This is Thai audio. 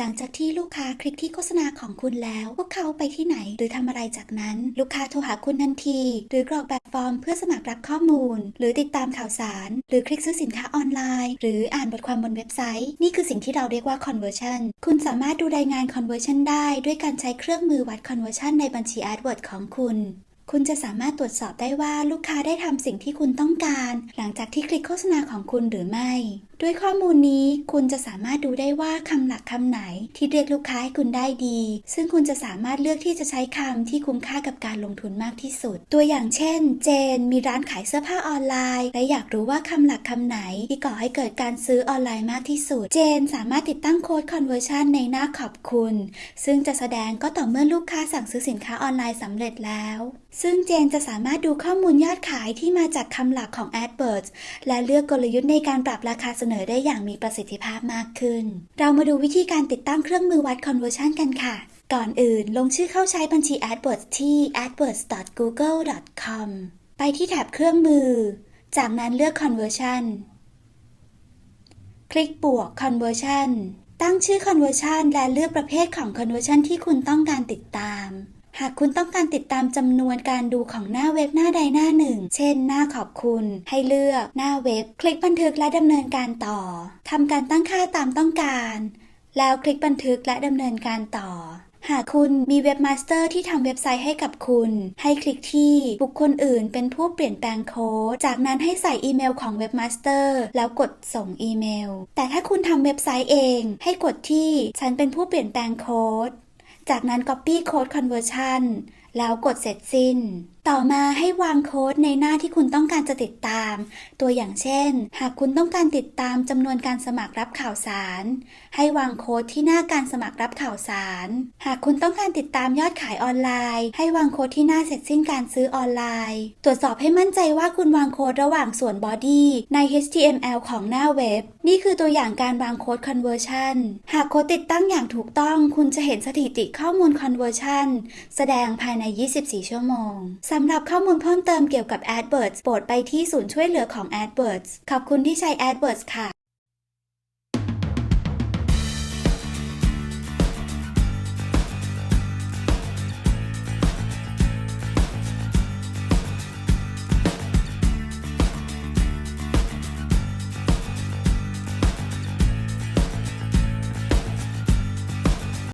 หลังจากที่ลูกค้าคลิกที่โฆษณาของคุณแล้วพวกเขาไปที่ไหนหรือทำอะไรจากนั้น ลูกค้าโทรหาคุณทันที หรือกรอกแบบฟอร์มเพื่อสมัครรับข้อมูล หรือติดตามข่าวสาร หรือคลิกซื้อสินค้าออนไลน์ หรืออ่านบทความบนเว็บไซต์ นี่คือสิ่งที่เราเรียกว่า conversion คุณสามารถดูรายงาน conversion ได้ ด้วยการใช้เครื่องมือวัด conversion ในบัญชี AdWords ของคุณคุณจะสามารถตรวจสอบได้ว่าลูกค้าได้ทำสิ่งที่คุณต้องการ หลังจากที่คลิกโฆษณาของคุณหรือไม่ ด้วยข้อมูลนี้คุณจะสามารถดูได้ว่าคำหลักคำไหนที่เรียกลูกค้าให้คุณได้ดี ซึ่งคุณจะสามารถเลือกที่จะใช้คำที่คุ้มค่ากับการลงทุนมากที่สุด ตัวอย่างเช่น เจน มีร้านขายเสื้อผ้าออนไลน์ และอยากรู้ว่าคำหลักคำไหนที่ก่อให้เกิดการซื้อออนไลน์มากที่สุด เจนสามารถติดตั้งโค้ด conversion ในหน้าขอบคุณ ซึ่งจะแสดงก็ต่อเมื่อลูกค้าสั่งซื้อสินค้าออนไลน์สำเร็จแล้ว ซึ่งเจนจะสามารถดูข้อมูลยอดขายที่มาจากคำหลักของ AdWords และเลือกกลยุทธ์ในการปรับราคาเสนอได้อย่างมีประสิทธิภาพมากขึ้น เรามาดูวิธีการติดตั้งเครื่องมือวัด conversion กันค่ะ ก่อนอื่นลงชื่อเข้าใช้บัญชี AdWords ที่ adwords.google.com ไปที่แถบเครื่องมือ จากนั้นเลือก conversion คลิกบวก conversion ตั้งชื่อ conversion และเลือกประเภทของ conversion ที่คุณต้องการติดตาม หากคุณต้องการติดตามจำนวนการดูของหน้าเว็บหน้าใดหน้าหนึ่ง เช่น หน้าขอบคุณ ให้เลือกหน้าเว็บ คลิกบันทึกและดำเนินการต่อทำการตั้งค่าตามต้องการ แล้วคลิกบันทึกและดำเนินการต่อหากคุณมีเว็บมาสเตอร์ที่ทำเว็บไซต์ให้กับคุณ ให้คลิกที่บุคคลอื่นเป็นผู้เปลี่ยนแปลงโค้ด จากนั้นให้ใส่อีเมลของเว็บมาสเตอร์แล้วกดส่งอีเมล แต่ถ้าคุณทำเว็บไซต์เอง ให้กดที่ฉันเป็นผู้เปลี่ยนแปลงโค้ด จากนั้น Copy Code Conversion แล้วกดเสร็จสิ้น ต่อมาให้วางโค้ดในหน้าที่คุณต้องการจะติดตาม ตัวอย่างเช่น หากคุณต้องการติดตามจำนวนการสมัครรับข่าวสาร ให้วางโค้ดที่หน้าการสมัครรับข่าวสาร หากคุณต้องการติดตามยอดขายออนไลน์ ให้วางโค้ดที่หน้าเสร็จสิ้นการซื้อออนไลน์ ตรวจสอบให้มั่นใจว่าคุณวางโค้ดระหว่างส่วน body ใน HTML ของหน้าเว็บ นี่คือตัวอย่างการวางโค้ด conversion หากโค้ดติดตั้งอย่างถูกต้อง คุณจะเห็นสถิติข้อมูล conversion แสดงภายใน 24 ชั่วโมงสำหรับข้อมูลเพิ่มเติมเกี่ยวกับ AdWords โปรดไปที่ศูนย์ช่วยเหลือของ AdWords ขอบคุณที่ใช้ AdWords ค่ะ